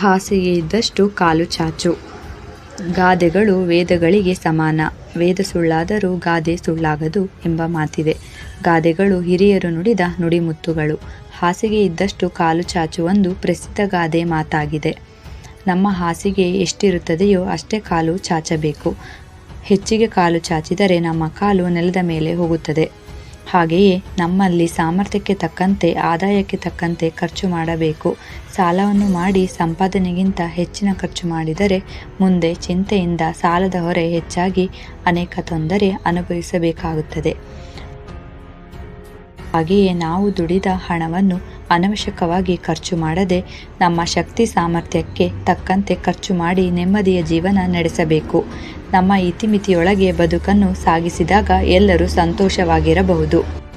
ಹಾಸಿಗೆ ಇದ್ದಷ್ಟು ಕಾಲು ಚಾಚು. ಗಾದೆಗಳು ವೇದಗಳಿಗೆ ಸಮಾನ. ವೇದ ಸುಳ್ಳಾದರೂ ಗಾದೆ ಸುಳ್ಳಾಗದು ಎಂಬ ಮಾತಿದೆ. ಗಾದೆಗಳು ಹಿರಿಯರು ನುಡಿದ ನುಡಿಮುತ್ತುಗಳು. ಹಾಸಿಗೆ ಇದ್ದಷ್ಟು ಕಾಲು ಚಾಚು ಒಂದು ಪ್ರಸಿದ್ಧ ಗಾದೆ ಮಾತಾಗಿದೆ. ನಮ್ಮ ಹಾಸಿಗೆ ಎಷ್ಟಿರುತ್ತದೆಯೋ ಅಷ್ಟೇ ಕಾಲು ಚಾಚಬೇಕು. ಹೆಚ್ಚಿಗೆ ಕಾಲು ಚಾಚಿದರೆ ನಮ್ಮ ಕಾಲು ನೆಲದ ಮೇಲೆ ಹೋಗುತ್ತದೆ. ಹಾಗೆಯೇ ನಮ್ಮಲ್ಲಿ ಸಾಮರ್ಥ್ಯಕ್ಕೆ ತಕ್ಕಂತೆ, ಆದಾಯಕ್ಕೆ ತಕ್ಕಂತೆ ಖರ್ಚು ಮಾಡಬೇಕು. ಸಾಲವನ್ನು ಮಾಡಿ ಸಂಪಾದನೆಗಿಂತ ಹೆಚ್ಚಿನ ಖರ್ಚು ಮಾಡಿದರೆ ಮುಂದೆ ಚಿಂತೆಯಿಂದ ಸಾಲದ ಹೊರೆ ಹೆಚ್ಚಾಗಿ ಅನೇಕ ತೊಂದರೆ ಅನುಭವಿಸಬೇಕಾಗುತ್ತದೆ. ಹಾಗೆಯೇ ನಾವು ದುಡಿದ ಹಣವನ್ನು ಅನವಶ್ಯಕವಾಗಿ ಖರ್ಚು ಮಾಡದೆ ನಮ್ಮ ಶಕ್ತಿ ಸಾಮರ್ಥ್ಯಕ್ಕೆ ತಕ್ಕಂತೆ ಖರ್ಚು ಮಾಡಿ ನೆಮ್ಮದಿಯ ಜೀವನ ನಡೆಸಬೇಕು. ನಮ್ಮ ಇತಿಮಿತಿಯೊಳಗೆ ಬದುಕನ್ನು ಸಾಗಿಸಿದಾಗ ಎಲ್ಲರೂ ಸಂತೋಷವಾಗಿರಬಹುದು.